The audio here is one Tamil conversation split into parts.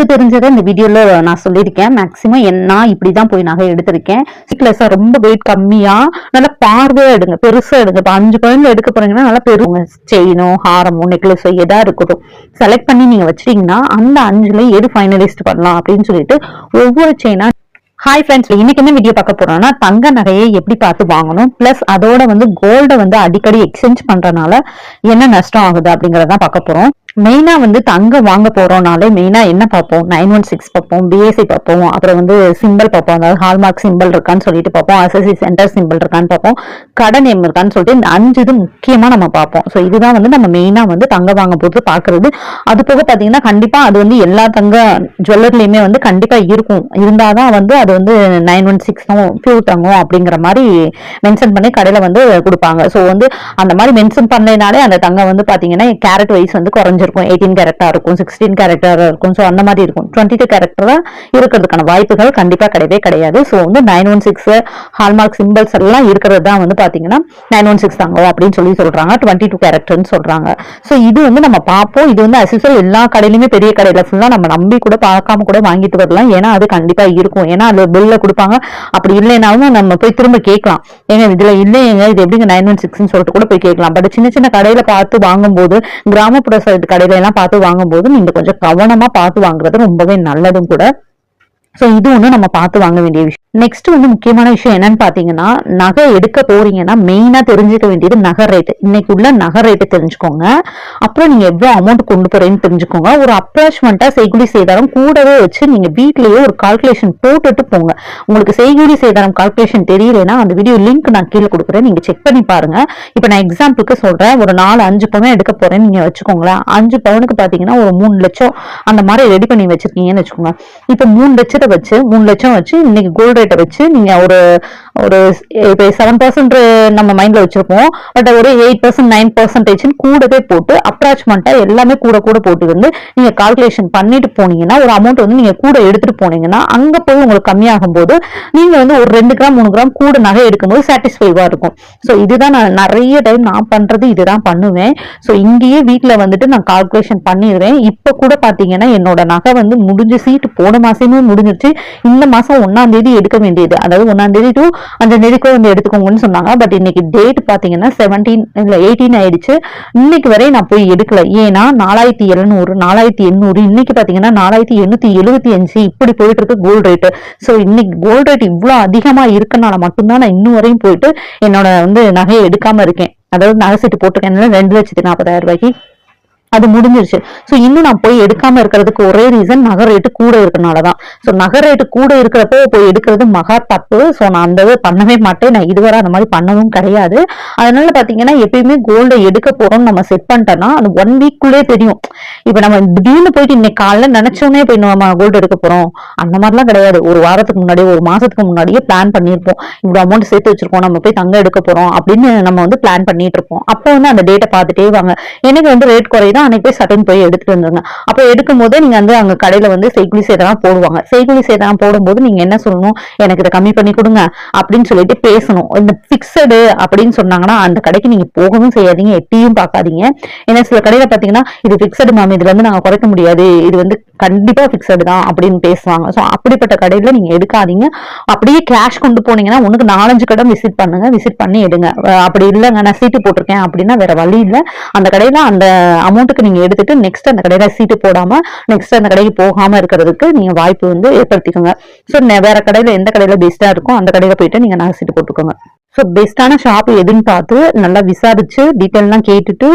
எனக்கு தெரிஞ்சதை இந்த வீடியோல நான் சொல்லியிருக்கேன். மேக்சிமம் என்ன இப்படிதான் போய் நகை எடுத்திருக்கேன். சிக்லெஸ்ஸா ரொம்ப வெயிட் கம்மியா நல்லா பார்வையா எடுங்க. பெருசா எடுங்க. இப்ப அஞ்சு பவுன்ல எடுக்க போறீங்கன்னா நல்லா பெருங்க செயினோ ஹாரமோ நெக்லஸோ எதா இருக்கட்டும். செலக்ட் பண்ணி நீங்க வச்சிட்டீங்கன்னா அந்த அஞ்சுல எது ஃபைனலிஸ்ட் பண்ணலாம் அப்படின்னு சொல்லிட்டு ஒவ்வொரு செயினா ஹாய் ஃப்ரெண்ட்ஸ் இன்னைக்கு என்ன வீடியோ பார்க்க போறோம்னா தங்க நகையை எப்படி பார்த்து வாங்கணும்? பிளஸ் அதோட வந்து கோல்டை வந்து அடிக்கடி எக்ஸ்சேஞ்ச் பண்றதுனால என்ன நஷ்டம் ஆகுது அப்படிங்கறத பார்க்க போறோம். மெயினா வந்து தங்கம் வாங்க போறோம்னாலே மெயினா என்ன பார்ப்போம்? நைன் ஒன் சிக்ஸ் பார்ப்போம் பிஎஸ்சி பார்ப்போம் அப்புறம் வந்து சிம்பிள் பார்ப்போம் அதாவது ஹால்மார்க் சிம்பிள் இருக்கான்னு சொல்லிட்டு பார்ப்போம் அசசி சென்டர் சிம்பிள் இருக்கான்னு பார்ப்போம் கடை நேம் இருக்கான்னு சொல்லிட்டு இந்த அஞ்சு இது முக்கியமா நம்ம பார்ப்போம். ஸோ இதுதான் வந்து நம்ம மெயினா வந்து தங்கம் வாங்க போது பாக்குறது அது போக பாத்தீங்கன்னா கண்டிப்பா அது வந்து எல்லா தங்க ஜுவல்லர்லயுமே வந்து கண்டிப்பா இருக்கும். இருந்தாதான் வந்து அது வந்து நைன் ஒன் சிக்ஸும் பியூர் தங்கம் அப்படிங்கிற மாதிரி மென்ஷன் பண்ணி கடையில வந்து கொடுப்பாங்க. ஸோ வந்து அந்த மாதிரி மென்ஷன் பண்ணலைனாலே அந்த தங்கம் வந்து பாத்தீங்கன்னா கேரட் வைஸ் வந்து குறைஞ்சிருக்கும் எயிட்டீன் கேரக்டா இருக்கும் சிக்ஸ்டீன் கேரக்டா இருக்கும். ஸோ அந்த மாதிரி இருக்கும். டுவெண்ட்டி டூ கேரக்டரா இருக்கிறதுக்கான வாய்ப்புகள் கண்டிப்பா கிடையவே கிடையாது. ஸோ வந்து nine one six hallmark symbols எல்லாம் இருக்கிறது தான் வந்து பாத்தீங்கன்னா நைன் ஒன் சிக்ஸ் தங்கம் அப்படின்னு சொல்லி சொல்றாங்க. டுவெண்ட்டி டூ கேரக்டர்னு சொல்றாங்க. ஸோ இது வந்து நம்ம பார்ப்போம். இது வந்து அசிசல் எல்லா கடையிலுமே பெரிய கடையில ஃபுல்லா நம்ம நம்பி கூட பார்க்காம கூட வாங்கிட்டு வரலாம். ஏன்னா அது கண்டிப்பா இருக்கும். ஏன்னா அது பில்ல கொடுப்பாங்க. அப்படி இல்லைனாலும் நம்ம போய் திரும்ப கேட்கலாம். ஏங்க இதுல இல்லையங்க. இது எப்படிங்க நைன் ஒன் சிக்ஸ்னு சொல்லிட்டு கூட போய் கேட்கலாம். பட் சின்ன சின்ன கடையில பார்த்து வாங்கும்போது கிராமப்புற சைடு கடையில எல்லாம் பார்த்து வாங்கும்போது நீங்க கொஞ்சம் கவனமா பார்த்து வாங்குறது ரொம்பவே நல்லதும் கூட. ஸோ இது ஒன்று நம்ம பார்த்து வாங்க வேண்டிய விஷயம். நெக்ஸ்ட் வந்து முக்கியமான விஷயம் என்னன்னு பார்த்தீங்கன்னா நகை எடுக்க போறீங்கன்னா மெயினாக தெரிஞ்சுக்க வேண்டியது நகை ரேட்டு இன்னைக்கு உள்ள நகை ரேட்டு தெரிஞ்சுக்கோங்க. அப்புறம் நீங்க எவ்வளோ அமௌண்ட் கொண்டு போறீங்கன்னு தெரிஞ்சுக்கோங்க. ஒரு அப்ராச்மெண்டா செய்குலி சேதாரம் கூடவே வச்சு நீங்க வீட்லயே ஒரு கால்குலேஷன் போட்டுட்டு போங்க. உங்களுக்கு செய்குலி சேதாரம் கால்குலேஷன் தெரியலன்னா அந்த வீடியோ லிங்க் நான் கீழே கொடுக்குறேன். நீங்க செக் பண்ணி பாருங்க. இப்போ நான் எக்ஸாம்பிளுக்கு சொல்றேன். ஒரு நாலு அஞ்சு பவுன் எடுக்க போறேன்னு நீங்க வச்சுக்கோங்களேன். அஞ்சு பவுனுக்கு பாத்தீங்கன்னா ஒரு மூணு லட்சம் அந்த மாதிரி ரெடி பண்ணி வச்சிருக்கீங்கன்னு வச்சுக்கோங்க. இப்போ மூணு லட்சத்தை வச்சு மூணு லட்சம் வச்சு இன்னைக்கு கோல்டு ரேட்டை வச்சு நீங்க ஒரு ஒரு இப்போ செவன் பர்சன்ட் நம்ம மைண்டில் வச்சுருப்போம். பட் ஒரு எயிட் பர்சன்ட் நைன் பர்சன்டேஜ் கூடவே போட்டு அப்ராச்மெண்ட்டாக எல்லாமே கூட கூட போட்டு வந்து நீங்கள் கால்குலேஷன் பண்ணிட்டு போனீங்கன்னா ஒரு அமௌண்ட் வந்து நீங்கள் கூட எடுத்துகிட்டு போனீங்கன்னா அங்கே போய் உங்களுக்கு கம்மியாகும் போது நீங்கள் வந்து ஒரு ரெண்டு கிராம் மூணு கிராம் கூட நகை எடுக்கும்போது சாட்டிஸ்ஃபைவாக இருக்கும். ஸோ இதுதான் நான் நிறைய டைம் நான் பண்ணுறது இதுதான் பண்ணுவேன். ஸோ இங்கேயே வீட்டில் வந்துட்டு நான் கால்குலேஷன் பண்ணிடுவேன். இப்போ கூட பார்த்தீங்கன்னா என்னோட நகை வந்து முடிஞ்ச சீட்டு போன மாதமே முடிஞ்சிருச்சு. இந்த மாதம் ஒன்றாந்தேதி எடுக்க வேண்டியது. அதாவது ஒன்றாந்தேதி தேதி டு அந்த தேதிக்குள்ள வந்து எடுத்துக்கோங்கன்னு சொன்னாங்க. பட் இன்னைக்கு டேட் பாத்தீங்கன்னா செவன்டீன் இல்ல எயிட்டீன் ஆயிடுச்சு. இன்னைக்கு வரை நான் போய் எடுக்கல. ஏன்னா நாலாயிரத்தி எழுநூறு நாலாயிரத்தி எண்ணூறு இன்னைக்கு பாத்தீங்கன்னா நாலாயிரத்தி எண்ணூத்தி எழுபத்தி அஞ்சு. இப்படி போயிட்டு இருக்கு கோல்டு ரேட்டு ஸோ இன்னைக்கு கோல்டு ரேட் இவ்வளோ அதிகமா இருக்கனால மட்டும்தான் நான் இன்னும் வரையும் போயிட்டு என்னோட வந்து நகையை எடுக்காம இருக்கேன். அதாவது நகை சீட்டு போட்டிருக்கேன். ரெண்டு லட்சத்தி நாற்பதாயிரம் ரூபாய்க்கு. அது முடிஞ்சிருச்சு. ஸோ இன்னும் நான் போய் எடுக்காம இருக்கிறதுக்கு ஒரே ரீசன் நகை ரேட்டு கூட இருக்கனால தான் ஸோ நகை ரேட்டு கூட இருக்கிறப்போ போய் எடுக்கிறது மகா தப்பு. ஸோ நான் அந்த இது பண்ணவே மாட்டேன். நான் இதுவரை அந்த மாதிரி பண்ணவும் கிடையாது. அதனால பார்த்தீங்கன்னா எப்பயுமே கோல்டை எடுக்க போறோம்னு நம்ம செட் பண்ணிட்டோம்னா அந்த ஒன் வீக்குள்ளே தெரியும். இப்போ நம்ம திடீர்னு போயிட்டு இன்னைக்கு காலைல நினைச்சோன்னே போய் நம்ம கோல்டு எடுக்க போறோம். அந்த மாதிரிலாம் கிடையாது. ஒரு வாரத்துக்கு முன்னாடியே ஒரு மாசத்துக்கு முன்னாடியே பிளான் பண்ணியிருப்போம். இவ்வளோ அமௌண்ட் சேர்த்து வச்சிருக்கோம். நம்ம போய் தங்க எடுக்க போறோம் அப்படின்னு நம்ம வந்து பிளான் பண்ணிட்டு இருப்போம். அப்போ வந்து அந்த டேட்டை பார்த்துட்டே வாங்க. எனக்கு வந்து ரேட் குறையுது. அன்னைக்கு போய் சட்டன் போய் எடுத்துட்டு வந்துருங்க. அப்போ எடுக்கும் போதே நீங்க வந்து அங்க கடையில வந்து செய்குலி சேதனம் போடுவாங்க. செய்குலி சேதனம் போடும்போது நீங்க என்ன சொல்லணும்? எனக்கு இதை கம்மி பண்ணி கொடுங்க அப்படின்னு சொல்லிட்டு பேசணும். இந்த பிக்சடு அப்படின்னு சொன்னாங்கன்னா அந்த கடைக்கு நீங்க போகவும் செய்யாதீங்க எட்டியும் பார்க்காதீங்க. ஏன்னா சில கடையில பாத்தீங்கன்னா இது பிக்சடு மேம் இதுல இருந்து நாங்க குறைக்க முடியாது. இது வந்து கண்டிப்பா பிக்சடு தான் அப்படின்னு பேசுவாங்க. ஸோ அப்படிப்பட்ட கடையில நீங்க எடுக்காதீங்க. அப்படியே கேஷ் கொண்டு போனீங்கன்னா உனக்கு நாலஞ்சு கடை விசிட் பண்ணுங்க. விசிட் பண்ணி எடுங்க. அப்படி இல்லைங்க நான் சீட்டு போட்டிருக்கேன் அப்படின்னா வேற வழி இல்லை. அந்த கடையில அந்த அமௌண்ட்டுக்கு நீங்க எடுத்துட்டு நெக்ஸ்ட் அந்த கடையில சீட்டு போடாம நெக்ஸ்ட் அந்த கடைக்கு போகாம இருக்கிறதுக்கு நீங்க வாய்ப்பு வந்து ஏற்படுத்திக்கோங்க. ஸோ வேற கடையில எந்த கடையில பெஸ்டா இருக்கோ அந்த கடையில போயிட்டு நீங்க நகை சீட்டு போட்டுக்கோங்க. ஸோ பெஸ்ட்டான ஷாப் எதுன்னு பார்த்து நல்லா விசாரிச்சு டீட்டெயிலாம் கேட்டுட்டு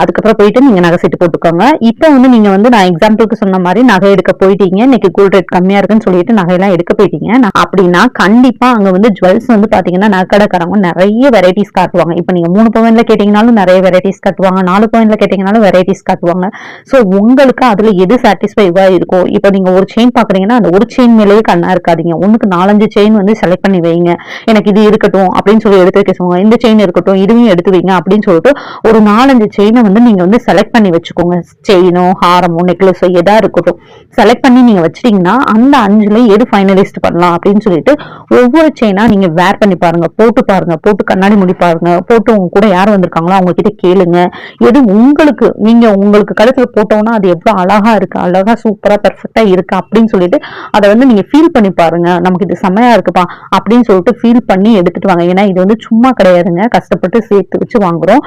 அதுக்கப்புறம் போயிட்டு நீங்க நகை சீட்டு போட்டுக்கோங்க. இப்போ வந்து நீங்க வந்து நான் எக்ஸாம்பிளுக்கு சொன்ன மாதிரி நகை எடுக்க போயிட்டீங்க. இன்னைக்கு கோல்ட் ரேட் கம்மியா இருக்குன்னு சொல்லிட்டு நகையெல்லாம் எடுக்க போயிட்டீங்க. நான் அப்படின்னா கண்டிப்பா அங்க வந்து ஜுவல்ஸ் வந்து பாத்தீங்கன்னா நகைக்கடைக்காரங்க நிறைய வெரைட்டிஸ் காட்டுவாங்க. இப்போ நீங்க மூணு பவனில் கேட்டீங்கனாலும் நிறைய வெரைட்டிஸ் காட்டுவாங்க. நாலு பவனில் கேட்டிங்கனாலும் வெரைட்டிஸ் காட்டுவாங்க. ஸோ உங்களுக்கு அதுல எது சாட்டிஸ்ஃபைவாக இருக்கோ இப்போ நீங்க ஒரு செயின் பாக்குறீங்கன்னா அந்த ஒரு செயின் மேலேயே கண்ணா இருக்காதீங்க. ஒன்றுக்கு நாலஞ்சு செயின் வந்து செலக்ட் பண்ணி வைங்க. எனக்கு இது இருக்கட்டும் அப்படின்னு சொல்லி இருக்கிறத எடுத்து வைக்க சொல்லுங்க இந்த செயின் இருக்கட்டும் இதுவும் எடுத்து வைங்க அப்படின்னு சொல்லிட்டு ஒரு நாலஞ்சு செயினை வந்து நீங்கள் வந்து செலக்ட் பண்ணி வச்சுக்கோங்க. செயினோ ஹாரமோ நெக்லஸோ எதா இருக்கட்டும். செலக்ட் பண்ணி நீங்கள் வச்சிட்டீங்கன்னா அந்த அஞ்சுல எது ஃபைனலிஸ்ட் பண்ணலாம் அப்படின்னு சொல்லிட்டு ஒவ்வொரு செயினாக நீங்கள் வேர் பண்ணி பாருங்க. போட்டு பாருங்க. போட்டு கண்ணாடி முடி பாருங்க. போட்டு உங்க கூட யார் வந்திருக்காங்களோ அவங்க கிட்ட கேளுங்க. எது உங்களுக்கு நீங்க உங்களுக்கு கழுத்துல போட்டோம்னா அது எவ்வளவு அழகா இருக்கு அழகா சூப்பரா பெர்ஃபெக்டா இருக்கு அப்படின்னு சொல்லிட்டு அதை வந்து நீங்க ஃபீல் பண்ணி பாருங்க. நமக்கு இது செமையா இருக்குப்பா அப்படின்னு சொல்லிட்டு ஃபீல் பண்ணி எடுத்துட்டு வாங்க. ஏன்னா இது வந்து சும்மா கிடையாதுங்க. கஷ்டப்பட்டு சேர்த்து வச்சு வாங்குறோம்.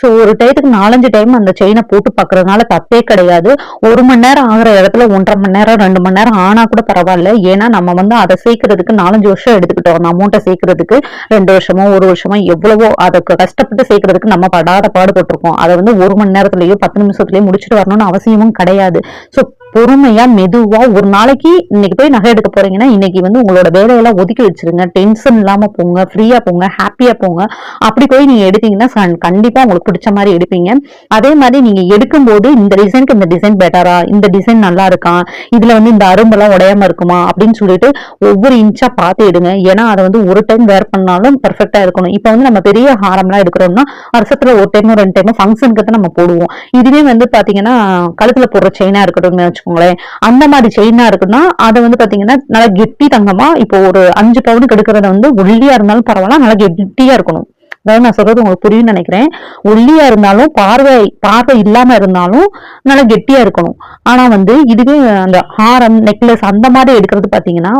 ஸோ ஒரு டயத்துக்கு நாலஞ்சு டைம் அந்த செயினை போட்டு பார்க்கறதுனால தப்பே கிடையாது. ஒரு மணி நேரம் ஆகிற இடத்துல ஒன்றரை மணி நேரம் ரெண்டு மணி நேரம் ஆனா கூட பரவாயில்ல. ஏன்னா நம்ம வந்து அதை சேர்க்கறதுக்கு நாலஞ்சு வருஷம் எடுத்துக்கிட்டோம். அந்த அமௌண்ட்டை சேர்க்கறதுக்கு ரெண்டு வருஷமோ ஒரு வருஷமோ எவ்வளவோ அதை கஷ்டப்பட்டு சேர்க்கறதுக்கு நம்ம படாத பாடுபட்டிருக்கோம். அதை வந்து ஒரு மணி நேரத்திலயோ பத்து நிமிஷத்துலயோ முடிச்சுட்டு வரணும்னு அவசியமும் கிடையாது. ஸோ பொறுமையா மெதுவா ஒரு நாளைக்கு இன்னைக்கு போய் நகை எடுக்க போறீங்கன்னா இன்னைக்கு வந்து உங்களோட வேலையெல்லாம் ஒதுக்கி வச்சிருங்க. டென்ஷன் இல்லாம போங்க ஃப்ரீயா போங்க ஹாப்பியா போங்க. அப்படி போய் நீங்க எடுத்தீங்கன்னா கண்டிப்பா உங்களுக்கு பிடிச்ச மாதிரி எடுப்பீங்க. அதே மாதிரி நீங்க எடுக்கும்போது இந்த டிசைனுக்கு இந்த டிசைன் பெட்டரா இந்த டிசைன் நல்லா இருக்கா? இதுல வந்து இந்த அரும்பெல்லாம் உடையாம இருக்குமா? அப்படின்னு சொல்லிட்டு ஒவ்வொரு இன்ச்சா பார்த்து எடுங்க. ஏன்னா அதை வந்து ஒரு டைம் வேர் பண்ணாலும் பெர்ஃபெக்டா இருக்கணும். இப்போ வந்து நம்ம பெரிய ஹாரம்லாம் எடுக்கிறோம்னா வருஷத்துல ஒரு டைமோ ரெண்டு டைமோ ஃபங்க்ஷனுக்கு தான் நம்ம போடுவோம். இதுவே வந்து பாத்தீங்கன்னா கழுத்துல போடுற செயினா இருக்கட்டும் வச்சுக்கோங்களேன். அந்த மாதிரி செயினா இருக்குன்னா அதை வந்து பாத்தீங்கன்னா நல்லா கெட்டி தங்கமா இப்போ ஒரு அஞ்சு பவுனுக்கு எடுக்கிறத வந்து ஒல்லியா இருந்தாலும் பரவாயில்ல நல்லா கெட்டியா இருக்கணும். அதாவது நான் சொல்றது உங்களுக்கு புரியும்னு நினைக்கிறேன். ஒல்லியா இருந்தாலும் பார்வை பார்வை இல்லாம இருந்தாலும் நல்லா கெட்டியா இருக்கணும். ஆனா வந்து இதுவே அந்த ஹாரம் நெக்லஸ் அந்த மாதிரி எடுக்கிறது பாத்தீங்கன்னா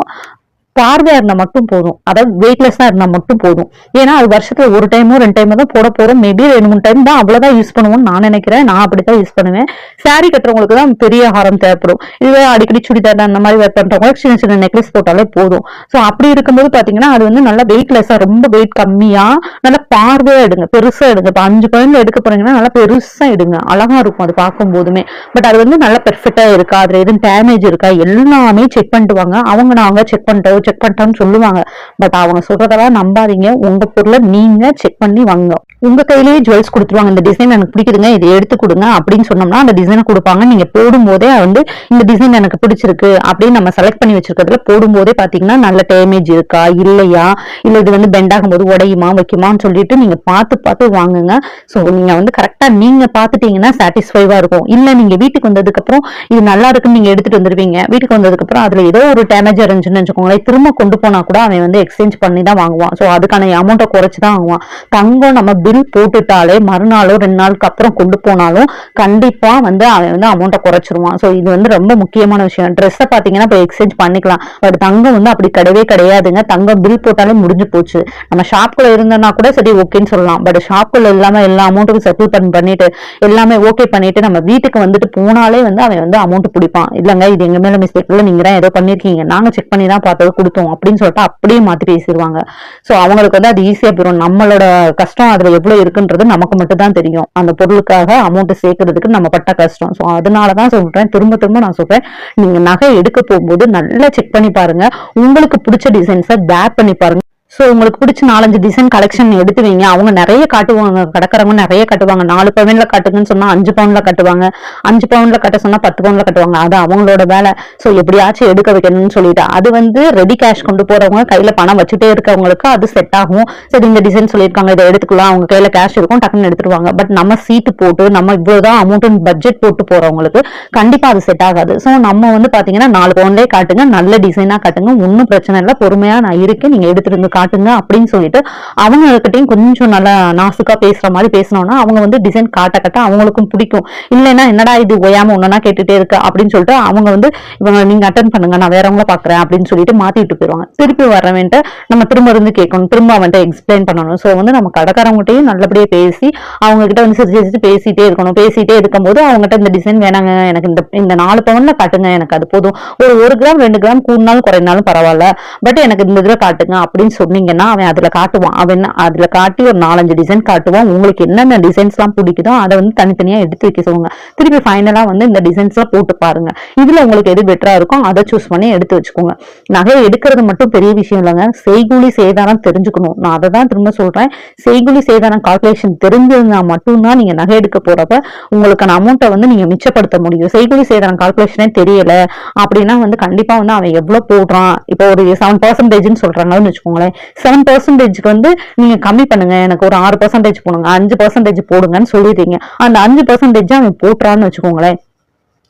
பார்வையா இருந்தா மட்டும் போதும். அதாவது வெயிட்லெஸ்ஸா இருந்தா மட்டும் போதும். ஏன்னா அது வருஷத்துல ஒரு டைமோ ரெண்டு டைமோ தான் போட போறோம். மேபி ரெண்டு மூணு டைம் தான் அவ்வளவுதான் யூஸ் பண்ணுவோம்னு நான் நினைக்கிறேன். நான் அப்படித்தான் யூஸ் பண்ணுவேன். சாரி கட்டுறவங்களுக்கு தான் பெரிய ஹாரம் தேவைப்படும். இதுவே அடிக்கடி சுடிதார் அந்த மாதிரி வேர் பண்றவங்க சின்ன சின்ன நெக்லஸ் போட்டாலே போதும். சோ அப்படி இருக்கும்போது பாத்தீங்கன்னா அது வந்து நல்லா வெயிட்லெஸ்ஸா ரொம்ப வெயிட் கம்மியா நல்லா பார்வையா எடுங்க. பெருசா எடுங்க. இப்ப அஞ்சு பவுன்ல எடுக்க போறீங்கன்னா நல்லா பெருசா எடுங்க. அழகா இருக்கும் அது பார்க்கும் போதுமே பட் அது வந்து நல்லா பெர்ஃபெக்டா இருக்கா? அதுல எதுவும் டேமேஜ் இருக்கா? எல்லாமே செக் பண்ணிட்டு வாங்க. அவங்க நாங்க செக் பண்ணிட்டு செக் பண்ணிட்டோம்னு சொல்லுவாங்க. பட் அவங்க சொல்றதெல்லாம் நம்பாதீங்க. உங்க பொருளை நீங்க செக் பண்ணி வாங்க உங்க கையிலேயே ஜுவல்ஸ் கொடுத்துருவாங்க. இந்த டிசைன் எனக்கு பிடிக்குதுங்க இதை எடுத்து கொடுங்க அப்படின்னு சொன்னோம்னா அந்த டிசைனை கொடுப்பாங்க. நீங்க போடும் போதே வந்து இந்த டிசைன் எனக்கு பிடிச்சிருக்கு அப்படின்னு நம்ம செலக்ட் பண்ணி வச்சிருக்கிறதுல போடும் போதே பாத்தீங்கன்னா நல்ல டேமேஜ் இருக்கா இல்லையா? இல்ல இது வந்து பெண்ட் ஆகும்போது உடையுமா வைக்குமான்னு சொல்லிட்டு நீங்க பார்த்து பார்த்து வாங்குங்க. சோ நீங்க வந்து கரெக்டா நீங்க பாத்துட்டீங்கன்னா சாட்டிஸ்ஃபைவா இருக்கும். இல்ல நீங்க வீட்டுக்கு வந்ததுக்கு அப்புறம் இது நல்லா இருக்குன்னு நீங்க எடுத்துட்டு வந்துருவீங்க. வீட்டுக்கு வந்ததுக்கு அப்புறம் அதுல ஏதோ ஒரு டேமேஜ் இருந்துச்சுன்னு வச்சுக்கோங்களேன் திரும்ப கொண்டு போனா கூட அவன் வந்து எக்ஸ்சேஞ்ச் பண்ணி தான் வாங்குவான். சோ அதுக்கான அமௌண்ட்டை குறைச்சு தான் வாங்குவான். தங்கம் நம்ம பில் போட்டுட்டாலே மறுநாளோ ரெண்டு நாளுக்கு அப்புறம் கொண்டு போனாலும் கண்டிப்பா வந்து அவன் வந்து அமௌண்ட்டை குறைச்சிருவான். சோ இது வந்து ரொம்ப முக்கியமான விஷயம். ட்ரெஸ்ஸை பாத்தீங்கன்னா இப்போ எக்ஸ்சேஞ்ச் பண்ணிக்கலாம். பட் தங்கம் வந்து அப்படி கிடையவே கிடையாதுங்க. தங்கம் பில் போட்டாலே முடிஞ்சு போச்சு. நம்ம ஷாப்குள்ள இருந்தோம்னா கூட சரி ஓகேன்னு சொல்லலாம். பட் ஷாப்குள்ள இல்லாம எல்லா அமௌண்ட்டுக்கும் செட்டில் பண்ணி பண்ணிட்டு எல்லாமே ஓகே பண்ணிட்டு நம்ம வீட்டுக்கு வந்துட்டு போனாலே வந்து அவன் வந்து அமௌண்ட் பிடிப்பான். இல்லைங்க இது எங்க மேல மிஸ்டேக் இல்லை. நீங்க தான் ஏதோ பண்ணிருக்கீங்க. நாங்க செக் பண்ணி தான் பார்த்தது கொடுத்தோம். அப்படின்னு சொல்லிட்டு அப்படியே மாத்தி பேசிடுவாங்க. ஸோ அவங்களுக்கு வந்து அது ஈஸியா போயிடும் நம்மளோட கஷ்டம் அதுல எவ்வளவு இருக்குன்றது நமக்கு மட்டும் தான் தெரியும். அந்த பொருளுக்காக அமௌண்ட் சேர்க்கறதுக்கு நம்ம பட்ட கஷ்டம். சோ அதனாலதான் சொல்றேன். திரும்ப திரும்ப நான் சொல்றேன். நீங்க நகை எடுக்க போகும்போது நல்லா செக் பண்ணி பாருங்க. உங்களுக்கு பிடிச்ச டிசைன்ஸை பேக் பண்ணி பாருங்க. ஸோ உங்களுக்கு பிடிச்ச நாலஞ்சு டிசைன் கலெக்ஷன் எடுத்து வைங்க. அவங்க நிறைய காட்டுவாங்க. கடக்கிறவங்க நிறைய கட்டுவாங்க. நாலு பவுனில் காட்டுங்கன்னு சொன்னால் அஞ்சு பவுனில் கட்டுவாங்க. அஞ்சு பவுனில் கட்ட சொன்னால் பத்து பவுனில் கட்டுவாங்க. அது அவங்களோட வேலை. ஸோ எப்படியாச்சும் எடுக்க வைக்கணும்னு சொல்லிட்டு. அது வந்து ரெடி கேஷ் கொண்டு போகிறவங்க கையில் பணம் வச்சுட்டே இருக்கவங்களுக்கு அது செட் ஆகும். சரி இந்த டிசைன் சொல்லியிருக்காங்க. இதை எடுத்துக்கலாம். அவங்க கையில் கேஷ் இருக்கும். டக்குன்னு எடுத்துருவாங்க. பட் நம்ம சீட்டு போட்டு நம்ம இவ்வளவுதான் அமௌண்ட் பட்ஜெட் போட்டு போகிறவங்களுக்கு கண்டிப்பாக அது செட் ஆகாது. ஸோ நம்ம வந்து பார்த்தீங்கன்னா நாலு பவுன்லேயே காட்டுங்க. நல்ல டிசைனாக காட்டுங்க. ஒன்றும் பிரச்சனை இல்லை. பொறுமையாக நான் இருக்கேன். நீங்கள் எடுத்துருந்து வந்து காட்டுங்க அப்படின்னு சொல்லிட்டு அவங்ககிட்டயும் கொஞ்சம் நல்லா நாசுக்கா பேசுற மாதிரி பேசினோம்னா அவங்க வந்து டிசைன் காட்ட காட்ட அவங்களுக்கும் பிடிக்கும். இல்லைன்னா என்னடா இது ஒயாம ஒன்னா கேட்டுட்டே இருக்கு அப்படின்னு சொல்லிட்டு அவங்க வந்து இவங்க நீங்க அட்டன் பண்ணுங்க நான் வேறவங்கள பாக்குறேன் அப்படின்னு சொல்லிட்டு மாற்றிட்டு போயிடுவாங்க போயிருவாங்க திருப்பி வரவன்ட்டு நம்ம திரும்ப இருந்து கேட்கணும் திரும்ப அவன்கிட்ட எக்ஸ்பிளைன் பண்ணணும். சோ வந்து நம்ம கடைக்காரவங்ககிட்டயும் நல்லபடியா பேசி அவங்க கிட்ட வந்து சிரிச்சு சிரிச்சு பேசிட்டே இருக்கணும். பேசிட்டே இருக்கும்போது அவங்ககிட்ட இந்த டிசைன் வேணாங்க எனக்கு இந்த இந்த நாலு பவுன்ல காட்டுங்க எனக்கு அது போதும். ஒரு ஒரு கிராம் ரெண்டு கிராம் கூடினாலும் குறைனாலும் பரவாயில்ல. பட் எனக்கு இந்த இதுல காட்டுங்க அப்படின்னு சொல்லி சொன்னீங்கன்னா அவன் அதுல காட்டுவான். அவன் அதுல காட்டி ஒரு நாலஞ்சு டிசைன் காட்டுவான். உங்களுக்கு என்னென்ன டிசைன்ஸ் எல்லாம் பிடிக்குதோ அதை வந்து தனித்தனியா எடுத்து வைக்க சொல்லுங்க. திருப்பி ஃபைனலா வந்து இந்த டிசைன்ஸ் எல்லாம் போட்டு பாருங்க. இதுல உங்களுக்கு எது பெட்டரா இருக்கும் அதை சூஸ் பண்ணி எடுத்து வச்சுக்கோங்க. நகை எடுக்கிறது மட்டும் பெரிய விஷயம் இல்லைங்க. செய்கூலி சேதாரம் தெரிஞ்சுக்கணும். நான் அதை தான் திரும்ப சொல்றேன். செய்கூலி சேதாரம் கால்குலேஷன் தெரிஞ்சிருந்தா மட்டும்தான் நீங்க நகை எடுக்க போறப்ப உங்களுக்கான அமௌண்ட்டை வந்து நீங்க மிச்சப்படுத்த முடியும். செய்கூலி சேதாரம் கால்குலேஷனே தெரியல. அப்படின்னா வந்து கண்டிப்பா வந்து அவன் எவ்வளவு போடுறான். இப்போ ஒரு செவன் பர்சன்டேஜ்னு சொல்றாங்கன்னு வச்சுக்கோங்களேன். செவன் பர்சன்டேஜ்க்கு வந்து நீங்க கம்மி பண்ணுங்க. எனக்கு ஒரு ஆறு பர்சன்டேஜ் போடுங்க. அஞ்சு பர்சன்டேஜ் போடுங்கன்னு சொல்லிடுறீங்க அந்த அஞ்சு பர்சன்டேஜ் அவன் போட்டுறான்னு வச்சுக்கோங்களேன்.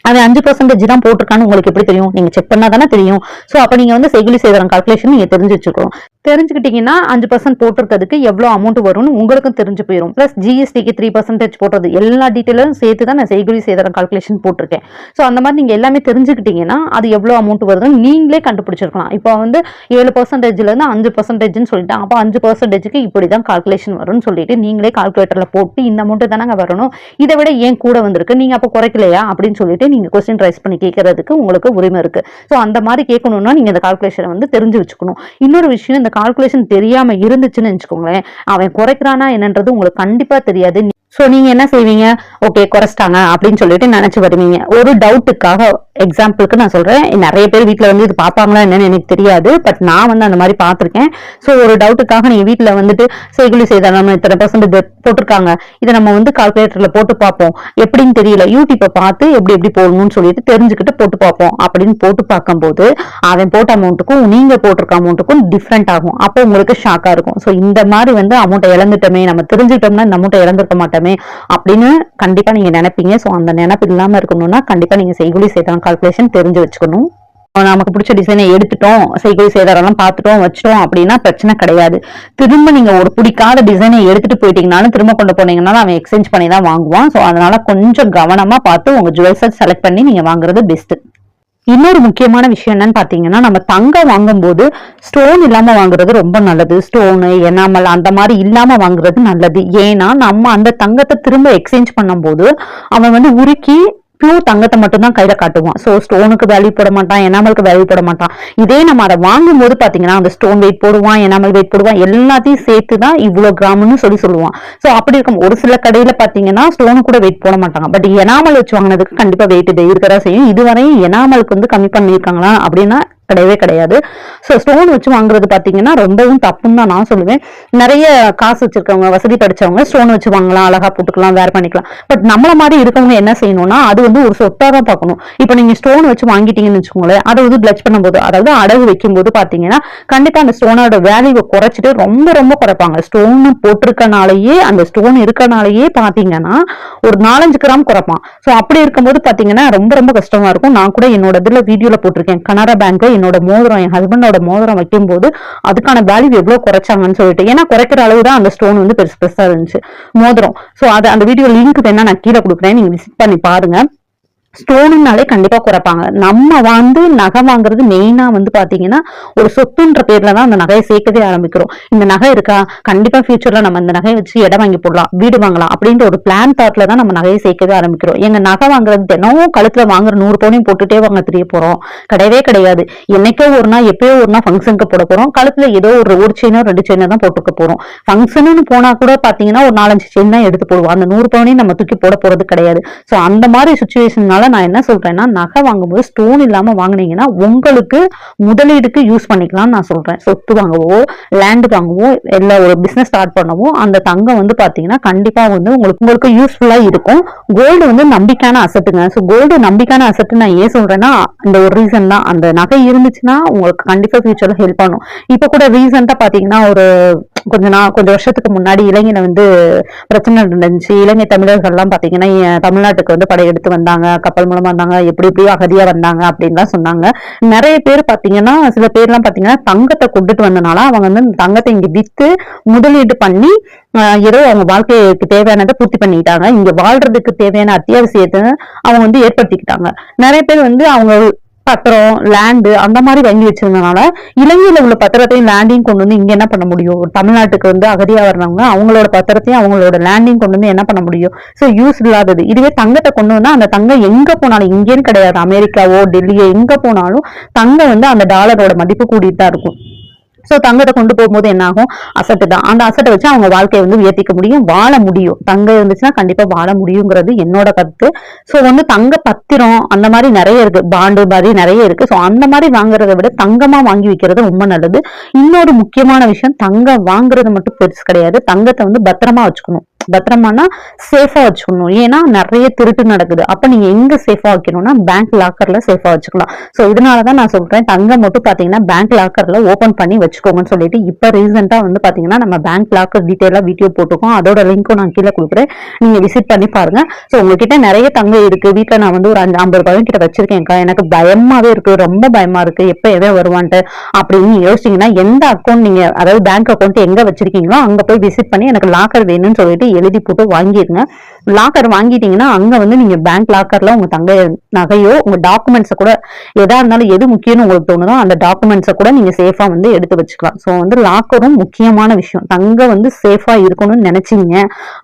அது அஞ்சு பர்சன்டேஜ் தான் போட்டிருக்கான்னு உங்களுக்கு எப்படி தெரியும்? நீங்க செக் பண்ணா தானே தெரியும். சோ அப்ப நீங்க வந்து செகுலி செய்த கால்குலேஷன் நீங்க தெரிஞ்சு வச்சுக்கணும். தெரிஞ்சுக்கிட்டீங்கன்னா அஞ்சு பர்சன்ட் போட்டிருக்கிறதுக்கு எவ்வளோ அமௌண்ட் வரும்னு உங்களுக்கும் தெரிஞ்சு போயிடும் ப்ளஸ் ஜிஎஸ்டிக்கு த்ரீ பர்சன்டேஜ் போடுறது. எல்லா டீட்டெயிலும் சேர்த்து தான் நான் செய்குலி சேதாரம் கால்குலேஷன் போட்டிருக்கேன். ஸோ அந்த மாதிரி நீங்கள் எல்லாமே தெரிஞ்சுக்கிட்டீங்கன்னா அது எவ்வளோ அமௌண்ட் வருதுன்னு நீங்களே கண்டுபிடிச்சிருக்கலாம். இப்போ வந்து ஏழு பர்சன்டேஜ்லேருந்து அஞ்சு பர்சன்டேஜ்னு சொல்லிட்டாங்க அப்போ அஞ்சு பர்சன்டேஜுக்கு இப்படி தான் கால்குலேஷன் வரும்னு சொல்லிட்டு நீங்களே கால்குலேட்டரில் போட்டு இந்த அமௌண்ட் தானே வரணும். இதை விட ஏன் கூட வந்திருக்கு? நீங்கள் அப்போ குறைக்கலையா? அப்படின்னு சொல்லிட்டு நீங்கள் கொஸ்டின் ரைஸ் பண்ணி கேட்கறதுக்கு உங்களுக்கு உரிமை இருக்குது ஸோ அந்த மாதிரி கேட்கணும்னா நீங்கள் இந்த கால்குலேஷனை வந்து தெரிஞ்சு வச்சுக்கணும். இன்னொரு விஷயம் இந்த கால்குலேஷன் தெரியாம இருந்துச்சுன்னு வச்சுக்கோங்களேன். அவன் குறைக்கிறானா என்னன்றது உங்களுக்கு கண்டிப்பா தெரியாது. ஸோ நீங்க என்ன செய்வீங்க? ஓகே குறைச்சிட்டாங்க அப்படின்னு சொல்லிட்டு நினைச்சு வருவீங்க. ஒரு டவுட்டுக்காக எக்ஸாம்பிளுக்கு நான் சொல்றேன். நிறைய பேர் வீட்டில் வந்து இது பார்ப்பாங்களா என்னன்னு எனக்கு தெரியாது. பட் நான் வந்து அந்த மாதிரி பார்த்துருக்கேன். ஸோ ஒரு டவுட்டுக்காக நீங்க வீட்டில் வந்துட்டு செய்குலி செய்தால் நம்ம இத்தனை பர்சன்ட் போட்டிருக்காங்க. இதை நம்ம வந்து கால்குலேட்டர்ல போட்டு பார்ப்போம். எப்படின்னு தெரியல. யூடியூப்பை பார்த்து எப்படி எப்படி போடணும்னு சொல்லிட்டு தெரிஞ்சுக்கிட்டு போட்டு பார்ப்போம். அப்படின்னு போட்டு பார்க்கும்போது அவன் போட்ட அமௌண்ட்டுக்கும் நீங்க போட்டிருக்க அமௌண்ட்டுக்கும் டிஃப்ரெண்ட் ஆகும். அப்போ உங்களுக்கு ஷாக்கா இருக்கும். ஸோ இந்த மாதிரி வந்து அமௌண்ட்டை இழந்துட்டோமே நம்ம தெரிஞ்சுக்கிட்டோம்னா இந்த அமௌண்ட்டை இழந்திருக்க மாட்டோம். அப்படின்னு கண்டிப்பா நீங்க நினைப்பீங்க. சோ அந்த நினைப்பு இல்லாம இருக்கணும்னா கண்டிப்பா நீங்க செய்கூலி சேதாரம் கால்குலேஷன் தெரிஞ்சு வச்சுக்கணும். நமக்கு பிடிச்ச டிசைனை எடுத்துட்டோம். செய்குலி சேதாரம் பார்த்துட்டோம் வச்சிட்டோம் அப்படின்னா பிரச்சனை கிடையாது. திரும்ப நீங்க ஒரு பிடிக்காத டிசைனை எடுத்துட்டு போயிட்டீங்கனாலும் திரும்ப கொண்டு போனீங்கனாலும் அவன் எக்ஸ்சேஞ்ச் பண்ணி தான் வாங்குவான். ஸோ அதனால கொஞ்சம் கவனமா பார்த்து உங்க ஜுவல்ஸை செலக்ட் பண்ணி நீங்க வாங்குறது பெஸ்ட்டு இன்னொரு முக்கியமான விஷயம் என்னன்னு பாத்தீங்கன்னா நம்ம தங்கம் வாங்கும்போது ஸ்டோன் இல்லாம வாங்குறது ரொம்ப நல்லது. ஸ்டோனு எனாமல் அந்த மாதிரி இல்லாம வாங்குறது நல்லது. ஏன்னா நம்ம அந்த தங்கத்தை திரும்ப எக்ஸ்சேஞ்ச் பண்ணும்போது அவன் வந்து உருக்கி பியூர் தங்கத்தை மட்டும் தான் கையில காட்டுவான் சோ ஸ்டோனுக்கு வேல்யூ போட மாட்டான் எனாமலுக்கு வேல்யூ போட மாட்டான். இதே நம்ம அதை வாங்கும் போது பாத்தீங்கன்னா அந்த ஸ்டோன் வெயிட் போடுவான் எனாமல் வெயிட் போடுவான் எல்லாத்தையும் சேர்த்து தான் இவ்வளவு கிராம்னு சொல்லி சொல்லுவான். சோ அப்படி இருக்கும். ஒரு சில கடையில பாத்தீங்கன்னா ஸ்டோனு கூட வெயிட் போட மாட்டாங்க. பட் எனாமல் வச்சு வாங்கினதுக்கு கண்டிப்பா வெயிட் இருக்கதா செய்யும். இதுவரையும் எனாமலுக்கு வந்து கம்மி பண்ணியிருக்காங்களா அப்படின்னா கிடையவே கிடையாது. ஸோ ஸ்டோன் வச்சு வாங்குறது பார்த்தீங்கன்னா ரொம்பவும் தப்புன்னு தான் நான் சொல்லுவேன். நிறைய காசு வச்சிருக்கவங்க வசதி படிச்சவங்க ஸ்டோன் வச்சு வாங்கலாம் அழகா போட்டுக்கலாம் வேர் பண்ணிக்கலாம். பட் நம்மள மாதிரி இருக்கவங்க என்ன செய்யணும்னா அது வந்து ஒரு சொத்தா தான் பார்க்கணும். இப்போ நீங்க ஸ்டோன் வச்சு வாங்கிட்டீங்கன்னு வச்சுக்கோங்களேன் அதை வந்து பிளச் பண்ணும்போது அதாவது அடகு வைக்கும்போது பார்த்தீங்கன்னா கண்டிப்பா அந்த ஸ்டோனோட வேல்யூவை குறைச்சிட்டு ரொம்ப ரொம்ப குறைப்பாங்க. ஸ்டோன் போட்டிருக்கனாலேயே அந்த ஸ்டோன் இருக்கனாலேயே பார்த்தீங்கன்னா ஒரு நாலஞ்சு கிராம் குறைப்பான். ஸோ அப்படி இருக்கும்போது பார்த்தீங்கன்னா ரொம்ப ரொம்ப கஷ்டமா இருக்கும். நான் கூட என்னோட இதில் வீடியோவில் போட்டிருக்கேன். கனரா பேங்க்ல என்னோட மோதிரம் என் ஹஸ்பண்டோட மோதிரம் வைக்கும்போது அதுக்கான வேல்யூ எவ்வளவு குறைச்சாங்கன்னு சொல்லிட்டு ஏன்னா குறைக்கிற அளவு தான் அந்த ஸ்டோன் வந்து பெருசு பெருசா இருந்துச்சு மோதிரம். ஸோ அது அந்த வீடியோ லிங்க் வேணா நான் கீழே கொடுக்குறேன். நீங்க விசிட் பண்ணி பாருங்க. ஸ்டோனுனாலே கண்டிப்பா குறைப்பாங்க. நம்ம வந்து நகை வாங்குறது மெயினா வந்து பாத்தீங்கன்னா ஒரு சொத்துன்ற பேர்ல தான் அந்த நகையை சேர்க்கவே ஆரம்பிக்கிறோம். இந்த நகை இருக்கா? கண்டிப்பா ஃபியூச்சர்ல நம்ம இந்த நகையை வச்சு இடம் வாங்கி போடலாம் வீடு வாங்கலாம் அப்படின்ற ஒரு பிளான் தாட்ல தான் நம்ம நகையை சேர்க்கவே ஆரம்பிக்கிறோம். எங்க நகை வாங்குறது தினமும் கழுத்துல வாங்குற நூறு பவுனையும் போட்டுட்டே வாங்க தெரிய போறோம். கிடையவே கிடையாது. என்னைக்கோ ஒரு நாள் எப்பயோ ஒரு நாள் ஃபங்க்ஷனுக்கு போட போறோம். கழுத்துல ஏதோ ஒரு ஒரு செயினோ ரெண்டு செயினோ தான் போட்டுக்க போறோம். ஃபங்க்ஷனுன்னு போனா கூட பாத்தீங்கன்னா ஒரு நாலஞ்சு செயின் தான் எடுத்து போடுவோம். அந்த நூறு பவுனையும் நம்ம தூக்கி போட போறது கிடையாது. ஸோ அந்த மாதிரி அதனால நான் என்ன சொல்றேன்னா நகை வாங்கும்போது ஸ்டோன் இல்லாம வாங்குனீங்கன்னா உங்களுக்கு முதலீடுக்கு யூஸ் பண்ணிக்கலாம்னு நான் சொல்றேன். சொத்து வாங்கவோ லேண்ட் வாங்கவோ இல்லை ஒரு பிசினஸ் ஸ்டார்ட் பண்ணவோ அந்த தங்கம் வந்து பாத்தீங்கன்னா கண்டிப்பா வந்து உங்களுக்கு உங்களுக்கு யூஸ்ஃபுல்லா இருக்கும். கோல்டு வந்து நம்பிக்கையான அசட்டுங்க ஸோ கோல்டு நம்பிக்கையான அசட்டு நான் ஏன் சொல்றேன்னா இந்த ஒரு ரீசன் தான். அந்த நகை இருந்துச்சுன்னா உங்களுக்கு கண்டிப்பா ஃபியூச்சர்ல ஹெல்ப் பண்ணும். இப்போ கூட ரீசெண்டா பாத்தீங்கன்னா ஒரு கொஞ்ச நாள் கொஞ்சம் வருஷத்துக்கு முன்னாடி இலங்கையில வந்து பிரச்சனை நடந்துச்சு. இலங்கை தமிழர்கள்லாம் பாத்தீங்கன்னா தமிழ்நாட்டுக்கு வந்து படையெடுத்து வந்தாங்க. கப்பல் மூலமா வந்தாங்க. எப்படி எப்படி அகதியா வந்தாங்க அப்படின்லாம் சொன்னாங்க. நிறைய பேர் பாத்தீங்கன்னா சில பேர்லாம் பாத்தீங்கன்னா தங்கத்தை கொண்டுட்டு வந்தனால அவங்க வந்து தங்கத்தை இங்க வித்து முதலீடு பண்ணி ஏதோ அவங்க வாழ்க்கைக்கு தேவையானதை பூர்த்தி பண்ணிக்கிட்டாங்க. இங்க வாழ்றதுக்கு தேவையான அத்தியாவசியத்தை அவங்க வந்து ஏற்படுத்திக்கிட்டாங்க. நிறைய பேர் வந்து அவங்க பத்திரம் லேண்டு அந்த மாதிரி வாங்கி வச்சிருந்தனால இலங்கையில உள்ள பத்திரத்தையும் லேண்டையும் கொண்டு வந்து இங்க என்ன பண்ண முடியும்? ஒரு தமிழ்நாட்டுக்கு வந்து அகதியா வர்றவங்க அவங்களோட பத்திரத்தையும் அவங்களோட லேண்டையும் கொண்டு வந்து என்ன பண்ண முடியும்? சோ யூஸ் இல்லாதது. இதுவே தங்கத்தை கொண்டு வந்தா அந்த தங்கம் எங்க போனாலும் இங்கேன்னு கிடையாது. அமெரிக்காவோ டெல்லியோ எங்க போனாலும் தங்கம் வந்து அந்த டாலரோட மதிப்பு கூடிட்டு தான் இருக்கும். ஸோ தங்கத்தை கொண்டு போகும்போது என்ன ஆகும் அசட்டு தான். அந்த அசட்டை வச்சு அவங்க வாழ்க்கையை வந்து உயர்த்திக்க முடியும். வாழ முடியும். தங்கம் இருந்துச்சுன்னா கண்டிப்பாக வாழ முடியுங்கிறது என்னோட கருத்து. ஸோ வந்து தங்க பத்திரம் அந்த மாதிரி நிறைய இருக்கு. பாண்டு மாதிரி நிறைய இருக்கு. ஸோ அந்த மாதிரி வாங்குறதை விட தங்கமாக வாங்கி வைக்கிறது ரொம்ப நல்லது. இன்னொரு முக்கியமான விஷயம் தங்கம் வாங்குறது மட்டும் பெருசு கிடையாது. தங்கத்தை வந்து பத்திரமா வச்சுக்கணும். பத்திரமானா சேஃபா வச்சுக்கணும். ஏன்னா நிறைய திருட்டு நடக்குது. அப்ப நீங்க எங்க சேஃபா வைக்கணும்னா பேங்க் லாக்கர்ல சேஃபா வச்சுக்கலாம். சோ இதனாலதான் நான் சொல்றேன் தங்கம் மட்டும் பாத்தீங்கன்னா பேங்க் லாக்கர்ல ஓபன் பண்ணி வச்சுக்கோங்கன்னு சொல்லிட்டு இப்ப ரீசெண்டா வந்து பாத்தீங்கன்னா நம்ம பேங்க் லாக்கர் டீட்டெயிலா வீடியோ போட்டுக்கோம் அதோட லிங்க்கும் நான் கீழே கொடுக்குறேன். நீங்க விசிட் பண்ணி பாருங்க. சோ உங்ககிட்ட நிறைய தங்கம் இருக்கு. வீட்டுல நான் வந்து ஒரு அஞ்சு ஐம்பது பவன் கிட்ட வச்சிருக்கேன்க்கா எனக்கு பயமாவே இருக்கு. ரொம்ப பயமா இருக்கு. எப்ப எவன் வருவான்ட்டு அப்படின்னு யோசிச்சீங்கன்னா எந்த அக்கௌண்ட் நீங்க அதாவது பேங்க் அக்கௌண்ட் எங்க வச்சிருக்கீங்களோ அங்க போய் விசிட் பண்ணி எனக்கு லாக்கர் வேணும்னு சொல்லிட்டு எழுதி போட்டு வாங்கிருங்க. லாக்கர் வாங்கிட்டீங்கன்னா அங்க வந்து நீங்க பேங்க் லாக்கர்ல உங்க தங்க நகையோ உங்க டாக்குமெண்ட்ஸை கூட எதா இருந்தாலும் எது முக்கியம்னு உங்களுக்கு தோணுதோ அந்த டாக்குமெண்ட்ஸை கூட நீங்க சேஃபா வந்து எடுத்து வச்சுக்கலாம். ஸோ வந்து லாக்கரும் முக்கியமான விஷயம். தங்க வந்து சேஃபா இருக்கணும்னு நினைச்சீங்க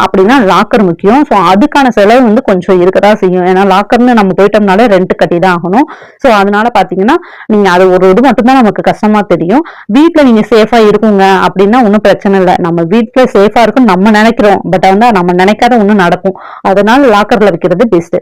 அப்படின்னா லாக்கர் முக்கியம். ஸோ அதுக்கான செலவு வந்து கொஞ்சம் இருக்கதா செய்யும். ஏன்னா லாக்கர்னு நம்ம போயிட்டோம்னாலே ரெண்ட் கட்டி தான் ஆகணும். ஸோ அதனால பாத்தீங்கன்னா நீங்க அது ஒரு இது மட்டும்தான் நமக்கு கஷ்டமா தெரியும். வீட்ல நீங்க சேஃபா இருக்குங்க அப்படின்னா ஒன்றும் பிரச்சனை இல்லை. நம்ம வீட்ல சேஃபா இருக்கும் நம்ம நினைக்கிறோம். பட் வந்து நம்ம நினைக்காத ஒன்றும் நடக்கும். அதனால லாக்கர்ல வைக்கிறது பெஸ்ட்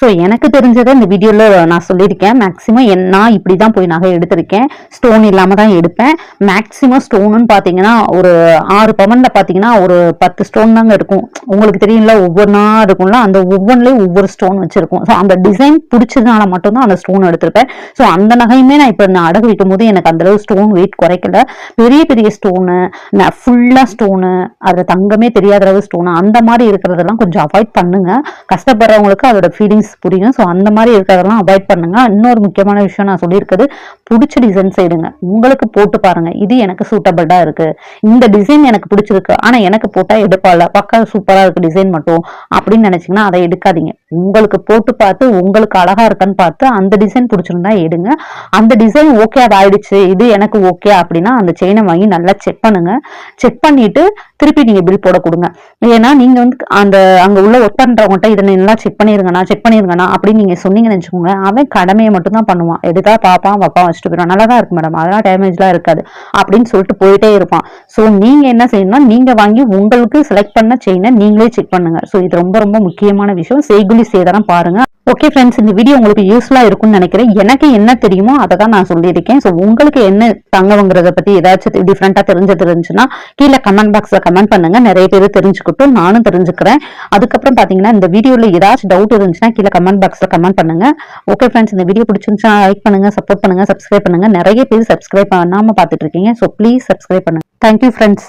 ஸோ எனக்கு தெரிஞ்சதை இந்த வீடியோவில் நான் சொல்லியிருக்கேன். மேக்ஸிமம் நான் இப்படி தான் போய் நகை எடுத்திருக்கேன். ஸ்டோன் இல்லாமல் தான் எடுப்பேன். மேக்ஸிமம் ஸ்டோனுன்னு பார்த்தீங்கன்னா ஒரு ஆறு பவனில் பார்த்தீங்கன்னா ஒரு பத்து ஸ்டோன் தாங்க இருக்கும். உங்களுக்கு தெரியும்ல ஒவ்வொன்றா இருக்கும்ல அந்த ஒவ்வொன்றுலேயும் ஒவ்வொரு ஸ்டோன் வச்சிருக்கும். ஸோ அந்த டிசைன் பிடிச்சதுனால மட்டும்தான் அந்த ஸ்டோன் எடுத்திருப்பேன். ஸோ அந்த நகையுமே நான் இப்போ நான் அடகு வைக்கும் போது எனக்கு அந்த அளவு ஸ்டோன் வெயிட் குறைக்கல. பெரிய பெரிய ஸ்டோனு நான் ஃபுல்லாக ஸ்டோனு அதில் தங்கமே தெரியாத அளவு ஸ்டோனு அந்த மாதிரி இருக்கிறதெல்லாம் கொஞ்சம் அவாய்ட் பண்ணுங்க. கஷ்டப்படுறவங்களுக்கு அதோட ஃபீலிங்ஸ் புரியும். ஸோ அந்த மாதிரி இருக்கிறதெல்லாம் அவாய்ட் பண்ணுங்க. இன்னொரு முக்கியமான விஷயம் நான் சொல்லியிருக்கிறது பிடிச்ச டிசைன்ஸ் எடுங்க. உங்களுக்கு போட்டு பாருங்க. இது எனக்கு சூட்டபிளா இருக்கு. இந்த டிசைன் எனக்கு பிடிச்சிருக்கு. ஆனா எனக்கு போட்டா எடுப்பால பக்கா சூப்பரா இருக்கு டிசைன் மட்டும். அப்படின்னு நினைச்சீங்கன்னா அதை எடுக்காதீங்க. உங்களுக்கு போட்டு பார்த்து உங்களுக்கு அழகா இருக்கான்னு பார்த்து அந்த டிசைன் பிடிச்சிருந்தா எடுங்க. அந்த டிசைன் ஓகே அது ஆயிடுச்சு இது எனக்கு ஓகே அப்படின்னா அந்த செயினை வாங்கி நல்லா செக் பண்ணுங்க. செக் பண்ணிட்டு திருப்பி நீங்க பில் போட கொடுங்க. ஏன்னா நீங்க வந்து அந்த அங்க உள்ள ஒர்க் பண்றவங்ககிட்ட இதை நல்லா செக் பண்ணிருங்கண்ணா செக் பண்ணிருங்கண்ணா அப்படின்னு நீங்க சொன்னீங்கன்னு வச்சுக்கோங்க அவன் கடமையை மட்டும் தான் பண்ணுவான். எடுத்தா பாப்பான் பாப்பா வச்சுட்டு போயிடும் நல்லா தான் இருக்கு மேடம் அதெல்லாம் டேமேஜ்லாம் இருக்காது அப்படின்னு சொல்லிட்டு போயிட்டே இருப்பான். ஸோ நீங்க என்ன செய்யணும்னா நீங்க வாங்கி உங்களுக்கு செலக்ட் பண்ண செயினை நீங்களே செக் பண்ணுங்க. ஸோ இது ரொம்ப ரொம்ப முக்கியமான விஷயம். செய்குலி சேதாரம் பாருங்க. ஓகே ஃப்ரெண்ட்ஸ் இந்த வீடியோ உங்களுக்கு யூஸ்ஃபுல்லா இருக்கும்னு நினைக்கிறேன். எனக்கு என்ன தெரியுமோ அதை தான் நான் சொல்லியிருக்கேன். ஸோ உங்களுக்கு என்ன தங்கவங்கிறத பத்தி ஏதாச்சும் டிஃப்ரெண்டா தெரிஞ்சது இருந்துச்சுன்னா கீழே கமெண்ட் பாக்ஸ்ல கமெண்ட் பண்ணுங்க. நிறைய பேர் தெரிஞ்சுக்கிட்டும் நானும் தெரிஞ்சுக்கிறேன். அதுக்கப்புறம் பாத்தீங்கன்னா இந்த வீடியோல ஏதாச்சும் டவுட் இருந்துச்சுன்னா கீழே கமெண்ட் பாக்ஸ்ல கமெண்ட் பண்ணுங்க. ஓகே ஃப்ரெண்ட்ஸ் இந்த வீடியோ பிடிச்சிருந்துச்சுன்னா லைக் பண்ணுங்க சப்போர்ட் பண்ணுங்க சப்ஸ்கிரைப் பண்ணுங்க. நிறைய பேர் சப்ஸ்கிரைப் பண்ணாம பாத்துட்டு இருக்கீங்க. ஸோ ப்ளீஸ் சப்ஸ்கிரைப் பண்ணுங்க. Thank you friends